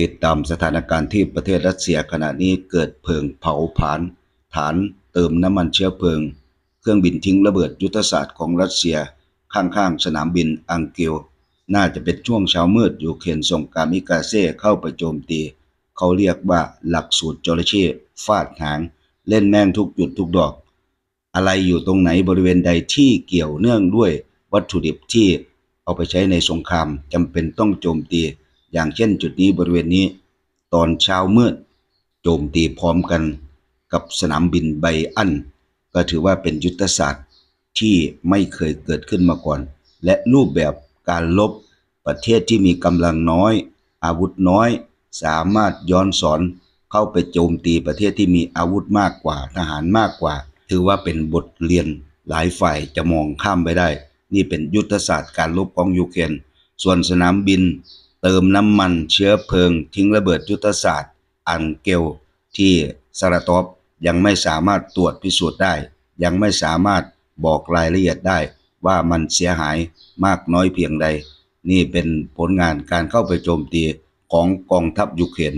ติดตามสถานการณ์ที่ประเทศรัสเซียขณะนี้เกิดเพลิงเผาผลาญฐานเติมน้ำมันเชื้อเพลิง เครื่องบินทิ้งระเบิดยุทธศาสตร์ของรัสเซียข้างๆ สนามบินอังเกลน่าจะเป็นช่วงเช้ามืดยูเครนส่งกามิกาเซ่เข้าไปโจมตี เขาเรียกว่าหลักสูตรจระเข้ฟาดหาง เล่นแม่งทุกจุดทุกดอก อะไรอยู่ตรงไหนบริเวณใดที่เกี่ยวเนื่องด้วยวัตถุดิบที่เอาไปใช้ในสงครามจำเป็นต้องโจมตี อย่างเช่นจุดนี้บริเวณนี้ ตอนเช้ามืดโจมตีพร้อมกันกับสนามบินไบอัน ก็ถือว่าเป็นยุทธศาสตร์ที่ไม่เคยเกิดขึ้นมาก่อน และรูปแบบการลบประเทศที่มีกำลังน้อย อาวุธน้อย สามารถย้อนสอนเข้าไปโจมตีประเทศที่มีอาวุธมากกว่าทหารมากกว่า ถือว่าเป็นบทเรียนหลายฝ่ายจะมองข้ามไปได้ นี่เป็นยุทธศาสตร์การลบของยูเครนส่วนสนามบิน เติมน้ำมันเชื้อเพลิง ทิ้งระเบิดยุทธศาสตร์อังเกลที่สารตอบยังไม่สามารถตรวจพิสูจน์ได้ ยังไม่สามารถบอกรายละเอียดได้ว่ามันเสียหายมากน้อยเพียงใด นี่เป็นผลงานการเข้าไปโจมตีของกองทัพยูเครน